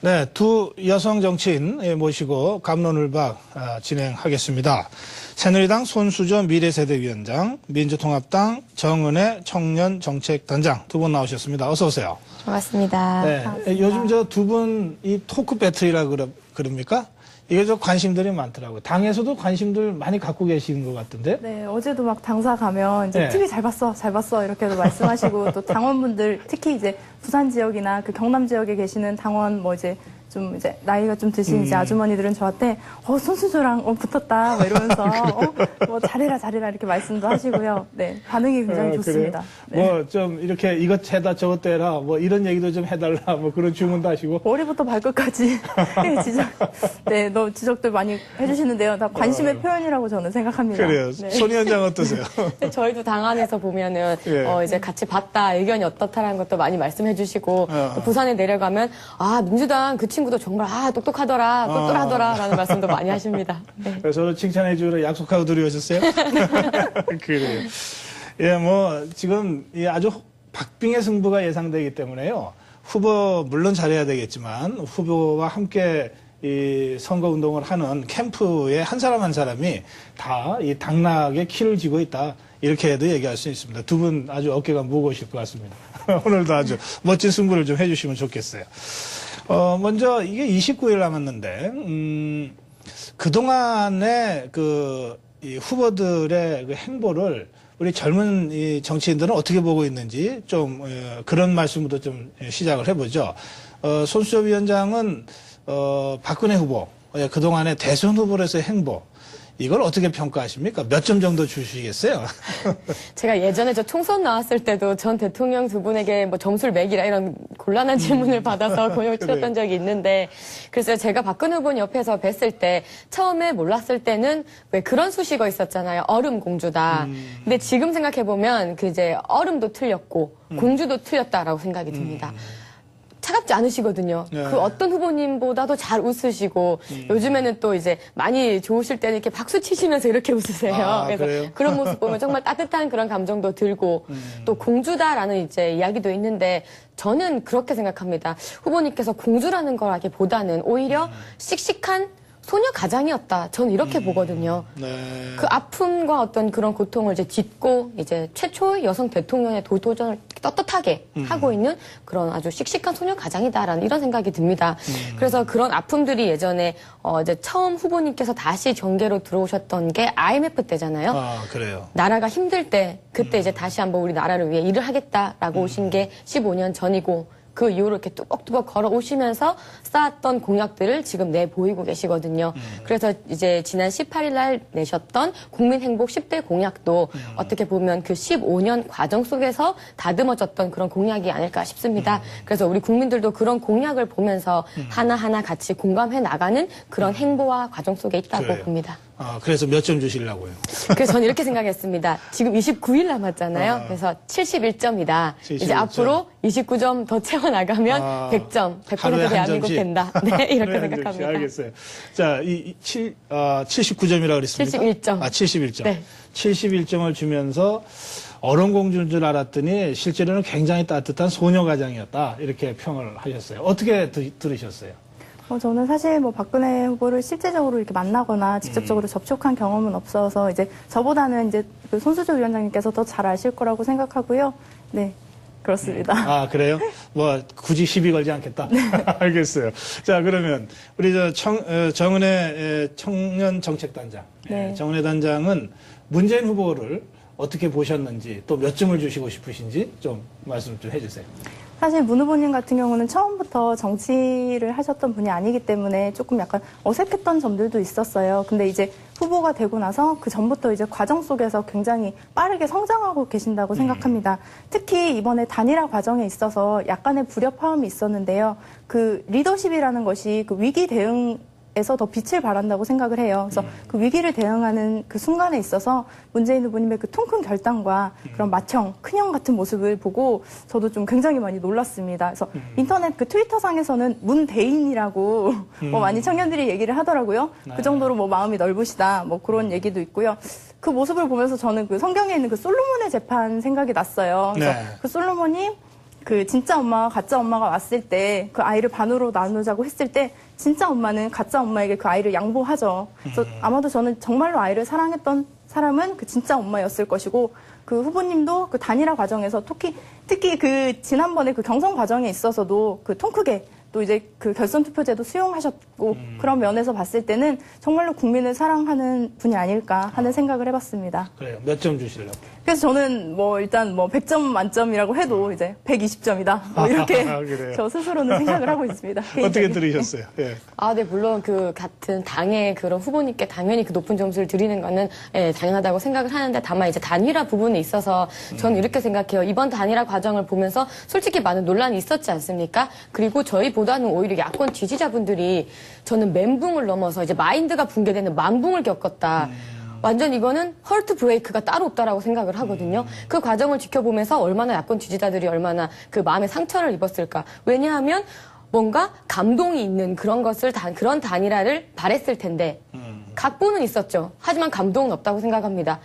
네, 두 여성 정치인 예, 모시고 감론을박 아, 진행하겠습니다. 새누리당 손수저 미래세대위원장, 민주통합당 정은혜 청년정책단장 두 분 나오셨습니다. 어서 오세요. 반갑습니다. 네, 반갑습니다. 요즘 저 두 분 이 토크 배틀이라 그러, 그럽니까? 이게 저 관심들이 많더라고요. 당에서도 관심들 많이 갖고 계신 것 같은데. 네, 어제도 막 당사 가면 이제 네. TV 잘 봤어, 잘 봤어 이렇게도 말씀하시고 또 당원분들 특히 이제 부산 지역이나 그 경남 지역에 계시는 당원 뭐 이제 좀 이제 나이가 좀 드신 이제 음. 아주머니들은 저한테 어 손수조랑 어 붙었다 뭐 이러면서 어, 뭐 잘해라 잘해라 이렇게 말씀도 하시고요. 네, 반응이 굉장히 어, 좋습니다. 네. 뭐좀 이렇게 이것 해다 저것 해라 뭐 이런 얘기도 좀 해달라 뭐 그런 주문도 하시고. 머리부터 발끝까지 네, 지적, 네, 너 지적들 많이 해주시는데요. 다 관심의 표현이라고 저는 생각합니다. 어. 그래요. 네. 손 위원장 어떠세요? 근데 저희도 당 안에서 보면은 예. 어, 이제 같이 봤다 의견이 어떻다라는 것도 많이 말씀해 주시고 어. 또 부산에 내려가면 아 민주당 그 친구도 정말 아 똑똑하더라 똘똘하더라라는 말씀도 많이 하십니다. 네. 그래서 칭찬해 주러 약속하고 들어오셨어요? 그래요. 예, 뭐, 지금 이 아주 박빙의 승부가 예상되기 때문에요. 후보, 물론 잘해야 되겠지만, 후보와 함께 이 선거 운동을 하는 캠프의 한 사람 한 사람이 다 이 당락의 키를 쥐고 있다. 이렇게 해도 얘기할 수 있습니다. 두 분 아주 어깨가 무거우실 것 같습니다. 오늘도 아주 멋진 승부를 좀 해주시면 좋겠어요. 어, 먼저 이게 29일 남았는데, 음, 그동안의 그, 이 후보들의 그 행보를 우리 젊은 이 정치인들은 어떻게 보고 있는지 좀, 어, 그런 말씀부터 좀 시작을 해보죠. 어, 손수조 위원장은, 어, 박근혜 후보, 예, 그동안의 대선 후보로서의 행보, 이걸 어떻게 평가하십니까? 몇 점 정도 주시겠어요? 제가 예전에 저 총선 나왔을 때도 전 대통령 두 분에게 뭐 점수를 매기라 이런 곤란한 질문을 받아서 고용을 치렀던 적이 있는데 그래서 제가 박근혜 후보님 옆에서 뵀을 때 처음에 몰랐을 때는 왜 그런 수식어 있었잖아요. 얼음 공주다. 근데 지금 생각해 보면 그 이제 얼음도 틀렸고 공주도 틀렸다라고 생각이 듭니다. 차갑지 않으시거든요. 네. 그 어떤 후보님보다도 잘 웃으시고 요즘에는 또 이제 많이 좋으실 때는 이렇게 박수 치시면서 이렇게 웃으세요. 아, 그래서 그래요? 그런 모습 보면 정말 따뜻한 그런 감정도 들고 음. 또 공주다라는 이제 이야기도 있는데 저는 그렇게 생각합니다. 후보님께서 공주라는 거라기보다는 오히려 음. 씩씩한 소녀 가장이었다. 저는 이렇게 보거든요. 네. 그 아픔과 어떤 그런 고통을 이제 딛고 이제 최초의 여성 대통령의 도- 도전을 떳떳하게 음. 하고 있는 그런 아주 씩씩한 소녀 가장이다라는 이런 생각이 듭니다. 음. 그래서 그런 아픔들이 예전에 어 이제 처음 후보님께서 다시 정계로 들어오셨던 게 IMF 때잖아요. 아, 그래요. 나라가 힘들 때 그때 이제 다시 한번 우리 나라를 위해 일을 하겠다라고 오신 게 15년 전이고 그 이후로 이렇게 뚜벅뚜벅 걸어오시면서 쌓았던 공약들을 지금 내 보이고 계시거든요. 그래서 이제 지난 18일 날 내셨던 국민행복 10대 공약도 어떻게 보면 그 15년 과정 속에서 다듬어졌던 그런 공약이 아닐까 싶습니다. 그래서 우리 국민들도 그런 공약을 보면서 하나하나 같이 공감해 나가는 그런 행보와 과정 속에 있다고 그래요. 봅니다. 아, 그래서 몇 점 주시려고요? 그래서 저는 이렇게 생각했습니다. 지금 29일 남았잖아요. 아. 그래서 71점이다. 71 이제 점. 앞으로 29점 더 채워나가면 아, 100점, 100% 하루에 한 대한민국. 된다. 네, 이렇게 네, 생각합니다. 네, 알겠어요. 자, 이, 이 칠, 아, 79점이라고 그랬습니까? 71점. 아, 71점. 네. 71점을 주면서 얼음공주인 줄 알았더니 실제로는 굉장히 따뜻한 소녀 가장이었다. 이렇게 평을 하셨어요. 어떻게 드, 들으셨어요? 어, 저는 사실 뭐 박근혜 후보를 실제적으로 이렇게 만나거나 직접적으로 음. 접촉한 경험은 없어서 이제 저보다는 이제 그 손수조 위원장님께서 더 잘 아실 거라고 생각하고요. 네, 그렇습니다. 아, 그래요? 뭐, 굳이 시비 걸지 않겠다? 알겠어요. 자, 그러면, 우리 저 청, 어, 정은혜 에, 청년 정책단장. 네. 예, 정은혜 단장은 문재인 후보를 어떻게 보셨는지 또 몇 점을 주시고 싶으신지 좀 말씀 좀 해주세요. 사실 문 후보님 같은 경우는 처음부터 정치를 하셨던 분이 아니기 때문에 조금 약간 어색했던 점들도 있었어요. 근데 이제 후보가 되고 나서 그 전부터 이제 과정 속에서 굉장히 빠르게 성장하고 계신다고 생각합니다. 특히 이번에 단일화 과정에 있어서 약간의 불협화음이 있었는데요. 그 리더십이라는 것이 그 위기 대응 에서 더 빛을 발한다고 생각을 해요. 그래서 그 위기를 대응하는 그 순간에 있어서 문재인 후보님의 그 통큰 결단과 그런 맏형, 큰형 같은 모습을 보고 저도 좀 굉장히 많이 놀랐습니다. 그래서 인터넷 그 트위터 상에서는 문대인이라고 뭐 많이 청년들이 얘기를 하더라고요. 네. 그 정도로 뭐 마음이 넓으시다 뭐 그런 얘기도 있고요. 그 모습을 보면서 저는 그 성경에 있는 그 솔로몬의 재판 생각이 났어요. 그래서 네. 그 솔로몬이 그 진짜 엄마와 가짜 엄마가 왔을 때 그 아이를 반으로 나누자고 했을 때 진짜 엄마는 가짜 엄마에게 그 아이를 양보하죠. 그래서 아마도 저는 정말로 아이를 사랑했던 사람은 그 진짜 엄마였을 것이고 그 후보님도 그 단일화 과정에서 특히 특히 그 지난번에 그 경선 과정에 있어서도 그 통 크게 또 이제 그 결선 투표제도 수용하셨고 그런 면에서 봤을 때는 정말로 국민을 사랑하는 분이 아닐까 하는 생각을 해봤습니다. 그래요. 몇 점 주시려고? 그래서 저는 뭐 일단 뭐 100점 만점이라고 해도 이제 120점이다. 뭐 이렇게 아, 그래요? 저 스스로는 생각을 하고 있습니다. 어떻게. 들으셨어요? 예. 아, 네, 물론 그 같은 당의 그런 후보님께 당연히 그 높은 점수를 드리는 거는 예, 당연하다고 생각을 하는데 다만 이제 단일화 부분에 있어서 저는 이렇게 생각해요. 이번 단일화 과정을 보면서 솔직히 많은 논란이 있었지 않습니까? 그리고 저희보다는 오히려 야권 지지자분들이 저는 멘붕을 넘어서 이제 마인드가 붕괴되는 만붕을 겪었다. 완전 이거는 헐트 브레이크가 따로 없다라고 생각을 하거든요. 그 과정을 지켜보면서 얼마나 야권 지지자들이 얼마나 그 마음의 상처를 입었을까. 왜냐하면 뭔가 감동이 있는 그런 것을 단 그런 단일화를 바랬을 텐데 각본은 있었죠. 하지만 감동은 없다고 생각합니다.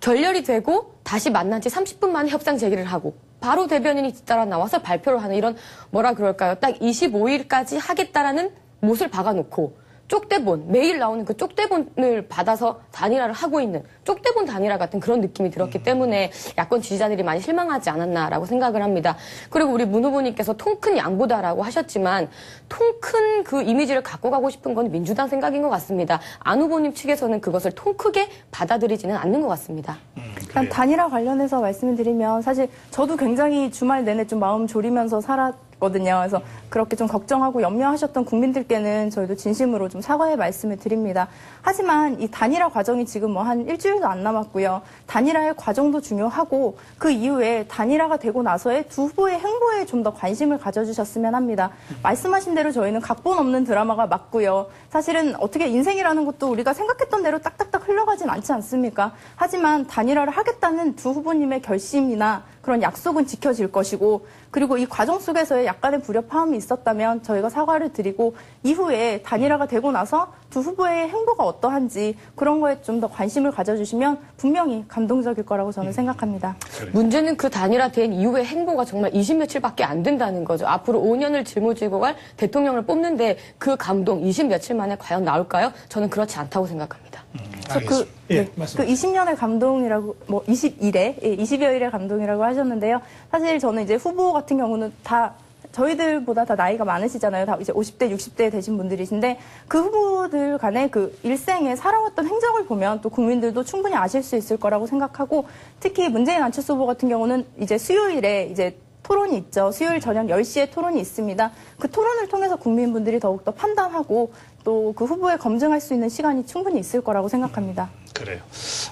결렬이 되고 다시 만난 지 30분 만에 협상 제기를 하고 바로 대변인이 뒤따라 나와서 발표를 하는 이런 뭐라 그럴까요? 딱 25일까지 하겠다라는 못을 박아놓고 쪽대본 매일 나오는 그 쪽대본을 받아서 단일화를 하고 있는 쪽대본 단일화 같은 그런 느낌이 들었기 때문에 야권 지지자들이 많이 실망하지 않았나라고 생각을 합니다. 그리고 우리 문 후보님께서 통 큰 양보다라고 하셨지만 통 큰 그 이미지를 갖고 가고 싶은 건 민주당 생각인 것 같습니다. 안 후보님 측에서는 그것을 통 크게 받아들이지는 않는 것 같습니다. 일단 단일화 관련해서 말씀을 드리면 사실 저도 굉장히 주말 내내 좀 마음 졸이면서 살았 거든요. 그래서 그렇게 좀 걱정하고 염려하셨던 국민들께는 저희도 진심으로 좀 사과의 말씀을 드립니다. 하지만 이 단일화 과정이 지금 뭐 한 일주일도 안 남았고요. 단일화의 과정도 중요하고 그 이후에 단일화가 되고 나서의 두 후보의 행보에 좀 더 관심을 가져주셨으면 합니다. 말씀하신 대로 저희는 각본 없는 드라마가 맞고요. 사실은 어떻게 인생이라는 것도 우리가 생각했던 대로 딱딱딱 흘러가진 않지 않습니까? 하지만 단일화를 하겠다는 두 후보님의 결심이나 그런 약속은 지켜질 것이고 그리고 이 과정 속에서의 약간의 불협화음이 있었다면 저희가 사과를 드리고 이후에 단일화가 되고 나서 두 후보의 행보가 어떠한지 그런 거에 좀 더 관심을 가져주시면 분명히 감동적일 거라고 저는 생각합니다. 문제는 그 단일화된 이후의 행보가 정말 20 며칠밖에 안 된다는 거죠. 앞으로 5년을 짊어지고 갈 대통령을 뽑는데 그 감동 20 며칠 만에 과연 나올까요? 저는 그렇지 않다고 생각합니다. 그래서 그, 알겠습니다. 예, 네. 그 20년의 감동이라고, 뭐 20일에, 예, 20여일의 감동이라고 하셨 는데요. 사실 저는 이제 후보 같은 경우는 다 저희들보다 다 나이가 많으시잖아요. 다 이제 50대, 60대 되신 분들이신데 그 후보들 간의 그 일생에 살아왔던 행적을 보면 또 국민들도 충분히 아실 수 있을 거라고 생각하고 특히 문재인 안철수 후보 같은 경우는 이제 수요일에 이제 토론이 있죠. 수요일 저녁 10시에 토론이 있습니다. 그 토론을 통해서 국민분들이 더욱더 판단하고 또 그 후보에 검증할 수 있는 시간이 충분히 있을 거라고 생각합니다. 그래요.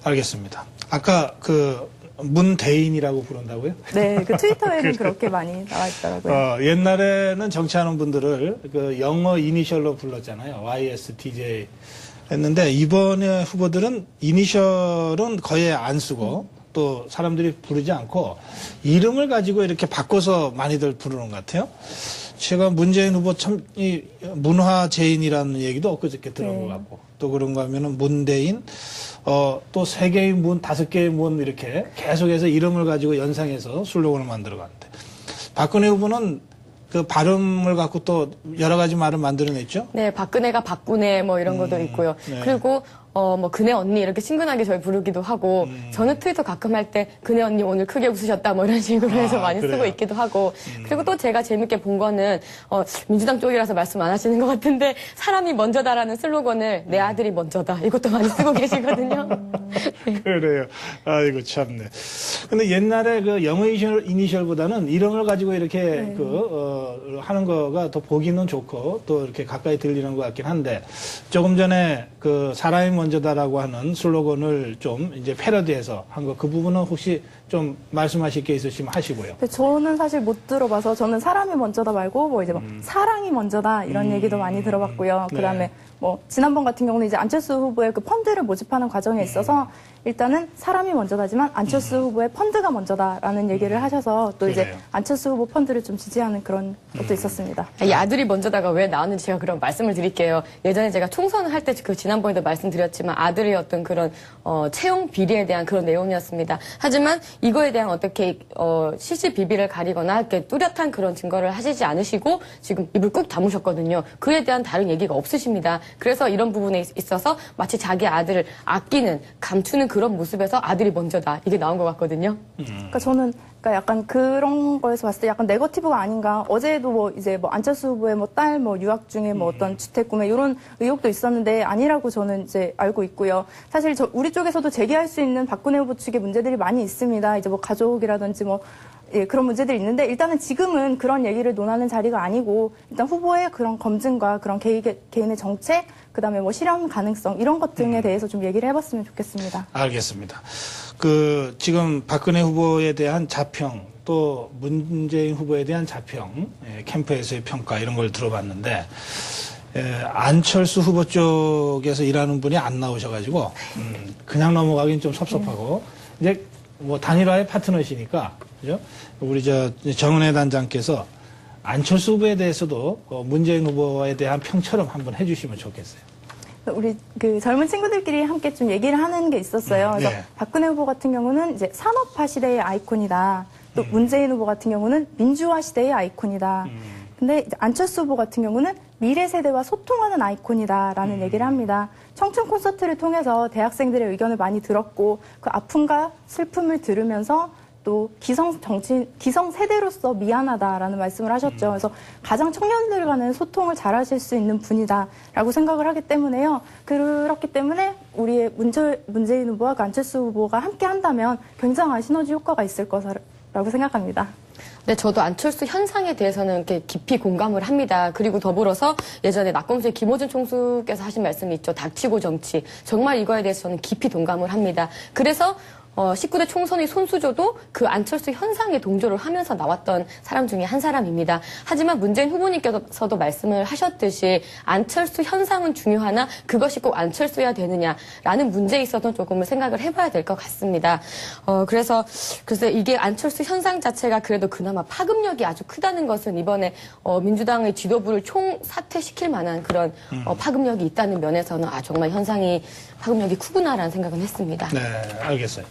알겠습니다. 아까 그 문대인이라고 부른다고요? 네, 그 트위터에는 그렇게 많이 나와 있더라고요. 어, 옛날에는 정치하는 분들을 그 영어 이니셜로 불렀잖아요. YSTJ 했는데 이번에 후보들은 이니셜은 거의 안 쓰고 또 사람들이 부르지 않고 이름을 가지고 이렇게 바꿔서 많이들 부르는 것 같아요. 제가 문재인 후보 참, 이, 문화재인이라는 얘기도 엊그저께 들은 네. 것 같고 또 그런 거 하면은 문대인, 어, 또 세 개의 문, 다섯 개의 문 이렇게 계속해서 이름을 가지고 연상해서 슬로건을 만들어 갔는데 박근혜 후보는 그 발음을 갖고 또 여러 가지 말을 만들어냈죠. 네, 박근혜가 박군혜 뭐 이런 것도 있고요. 네. 그리고 어 뭐 그네 언니 이렇게 친근하게 저희 부르기도 하고 음. 저는 트위터 가끔 할 때 그네 언니 오늘 크게 웃으셨다 뭐 이런 식으로 해서 아, 많이 그래요? 음. 쓰고 있기도 하고 그리고 또 제가 재밌게 본 거는 어 민주당 쪽이라서 말씀 안 하시는 것 같은데 사람이 먼저다라는 슬로건을 내 아들이 먼저다 이것도 많이 쓰고 계시거든요. 그래요. 아이고 참네. 근데 옛날에 그 영어 이니셜, 이니셜보다는 이름을 가지고 이렇게 그 어, 하는 거가 더 보기는 좋고 또 이렇게 가까이 들리는 것 같긴 한데 조금 전에 그 사람이 먼저 다라고 하는 슬로건을 좀 이제 패러디해서 한 거. 그 부분은 혹시 좀 말씀하실 게 있으시면 하시고요. 근데 저는 사실 못 들어봐서 저는 사람이 먼저다 말고 뭐 이제 뭐 사랑이 먼저다 이런 얘기도 많이 들어봤고요. 네. 그다음에 뭐 지난번 같은 경우는 이제 안철수 후보의 그 펀드를 모집하는 과정에 있어서 일단은 사람이 먼저다지만 안철수 후보의 펀드가 먼저다라는 얘기를 하셔서 또 이제 그래요. 안철수 후보 펀드를 좀 지지하는 그런 것도 있었습니다. 이 아들이 먼저다가 왜 나왔는지 제가 그런 말씀을 드릴게요. 예전에 제가 총선을 할 때 그 지난번에도 말씀드렸지만 아들의 어떤 그런 어, 채용 비리에 대한 그런 내용이었습니다. 하지만 이거에 대한 어떻게 어, 시시비비를 가리거나 이렇게 뚜렷한 그런 증거를 하시지 않으시고 지금 입을 꾹 다무셨거든요. 그에 대한 다른 얘기가 없으십니다. 그래서 이런 부분에 있- 있어서 마치 자기 아들을 아끼는 감추는 그런 모습에서 아들이 먼저다 이게 나온 것 같거든요. 그러니까 저는 그러니까 약간 그런 거에서 봤을 때 약간 네거티브가 아닌가. 어제도 뭐 이제 뭐 안철수 후보의 뭐 딸 뭐 유학 중에 뭐 어떤 주택 구매 이런 의혹도 있었는데 아니라고 저는 이제 알고 있고요. 사실 저 우리 쪽에서도 제기할 수 있는 박근혜 후보 측의 문제들이 많이 있습니다. 이제 뭐 가족이라든지 뭐 예, 그런 문제들이 있는데 일단은 지금은 그런 얘기를 논하는 자리가 아니고 일단 후보의 그런 검증과 그런 개인의, 개인의 정책 그다음에 뭐 실현 가능성 이런 것 등에 대해서 좀 얘기를 해봤으면 좋겠습니다. 알겠습니다. 그 지금 박근혜 후보에 대한 자평 또 문재인 후보에 대한 자평 예, 캠프에서의 평가 이런 걸 들어봤는데 예, 안철수 후보 쪽에서 일하는 분이 안 나오셔가지고 음, 그냥 넘어가긴 좀 섭섭하고 이제 뭐 단일화의 파트너시니까 그죠? 우리 저 정은혜 단장께서 안철수 후보에 대해서도 어, 문재인 후보에 대한 평처럼 한번 해주시면 좋겠어요. 우리 그 젊은 친구들끼리 함께 좀 얘기를 하는 게 있었어요. 음, 그래서 네. 박근혜 후보 같은 경우는 이제 산업화 시대의 아이콘이다. 또 음. 문재인 후보 같은 경우는 민주화 시대의 아이콘이다. 음. 근데 안철수 후보 같은 경우는 미래 세대와 소통하는 아이콘이다라는 음. 얘기를 합니다. 청춘 콘서트를 통해서 대학생들의 의견을 많이 들었고 그 아픔과 슬픔을 들으면서 또 기성 정치 기성 세대로서 미안하다라는 말씀을 하셨죠. 그래서 가장 청년들과는 소통을 잘하실 수 있는 분이다라고 생각을 하기 때문에요. 그렇기 때문에 우리의 문재, 문재인 후보와 그 안철수 후보가 함께 한다면 굉장한 시너지 효과가 있을 거라고 생각합니다. 네, 저도 안철수 현상에 대해서는 이렇게 깊이 공감을 합니다. 그리고 더불어서 예전에 낙검수의 김호준 총수께서 하신 말씀이 있죠. 닥치고 정치. 정말 이거에 대해서 저는 깊이 동감을 합니다. 그래서 어, 19대 총선의 손수조도 그 안철수 현상에 동조를 하면서 나왔던 사람 중에 한 사람입니다. 하지만 문재인 후보님께서도 말씀을 하셨듯이 안철수 현상은 중요하나 그것이 꼭 안철수여야 되느냐라는 문제에 있어서 조금은 생각을 해봐야 될 것 같습니다. 어, 그래서 글쎄 이게 안철수 현상 자체가 그래도 그나마 파급력이 아주 크다는 것은 이번에 어, 민주당의 지도부를 총 사퇴시킬 만한 그런 어, 파급력이 있다는 면에서는 아 정말 현상이 파급력이 크구나라는 생각은 했습니다. 네, 알겠어요.